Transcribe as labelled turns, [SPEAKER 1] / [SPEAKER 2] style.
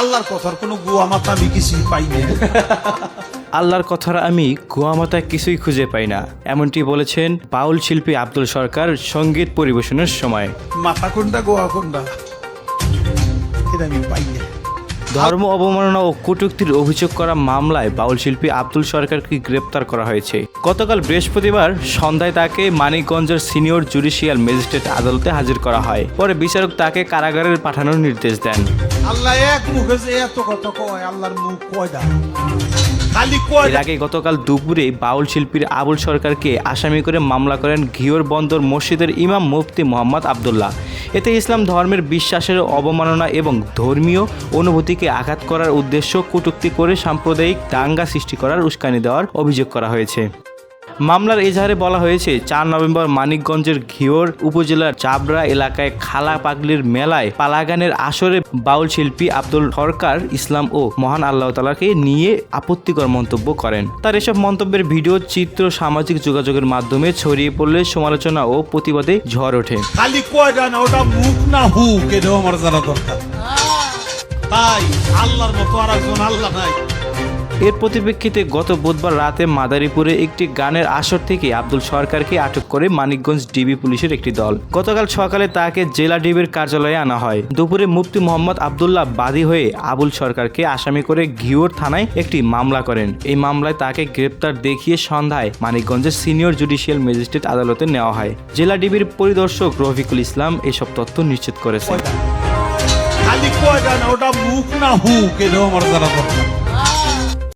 [SPEAKER 1] আল্লাহর কথার কোনো মাথা আমি কিছুই পাই না
[SPEAKER 2] আল্লাহর কথার আমি মাথায় কিছুই খুঁজে পাই না এমনটি বলেছেন বাউল শিল্পী আব্দুল সরকার সঙ্গীত পরিবেশনের সময়
[SPEAKER 1] মাথা কোনটা গোয়া কোনটা এটা আমি পাই না
[SPEAKER 2] ধর্ম অবমাননা ও কটুক্তির অভিযোগ করা মামলায় বাউল শিল্পী আব্দুল সরকারকে গ্রেপ্তার করা হয়েছে গতকাল বৃহস্পতিবার সন্ধ্যায় তাকে মানিকগঞ্জের সিনিয়র জুডিশিয়াল ম্যাজিস্ট্রেট আদালতে হাজির করা হয় পরে বিচারক তাকে কারাগারে পাঠানোর নির্দেশ দেন
[SPEAKER 1] আল্লাহ এক মুখে যে এত কথা কয় আল্লাহর মুখ কয় দা
[SPEAKER 2] এর আগে গতকাল দুপুরে বাউল শিল্পীর আবুল সরকারকে আসামি করে মামলা করেন ঘিওর বন্দর মসজিদের ইমাম মুফতি মোহাম্মদ আবদুল্লাহ এতে ইসলাম ধর্মের বিশ্বাসের অবমাননা এবং ধর্মীয় অনুভূতিকে আঘাত করার উদ্দেশ্য কটুক্তি করে সাম্প্রদায়িক দাঙ্গা সৃষ্টি করার উস্কানি দেওয়ার অভিযোগ করা হয়েছে মামলার এজাহারে বলা হয়েছে চার নভেম্বর মানিকগঞ্জের ঘিওর উপজেলার চাবড়া এলাকায় খালা পাগলির মেলায় পালাগানের আসরে বাউল শিল্পী আব্দুল সরকার ইসলাম ও মহান আল্লাহ তালাকে নিয়ে আপত্তিকর মন্তব্য করেন তার এসব মন্তব্যের ভিডিও চিত্র সামাজিক যোগাযোগের মাধ্যমে ছড়িয়ে পড়লে সমালোচনা ও প্রতিবাদে ঝড় ওঠে
[SPEAKER 1] খালি ওটা মুখ না আমার জানা দরকার তাই আল্লাহর মতো আর একজন আল্লাহ নাই
[SPEAKER 2] এর প্রতিপ্রেক্ষিতে গত বুধবার রাতে মাদারীপুরে একটি গানের আসর থেকে আব্দুল সরকারকে আটক করে মানিকগঞ্জ ডিবি পুলিশের একটি দল গতকাল সকালে তাকে জেলা ডিবির কার্যালয়ে আনা হয় দুপুরে মুফতি মোহাম্মদ আবদুল্লাহ বাদী হয়ে আবুল সরকারকে আসামি করে ঘিওর থানায় একটি মামলা করেন এই মামলায় তাকে গ্রেপ্তার দেখিয়ে সন্ধ্যায় মানিকগঞ্জের সিনিয়র জুডিশিয়াল ম্যাজিস্ট্রেট আদালতে নেওয়া হয় জেলা ডিবির পরিদর্শক রফিকুল ইসলাম এসব তথ্য নিশ্চিত করেছে ওটা মুখ না আমার দ্বারা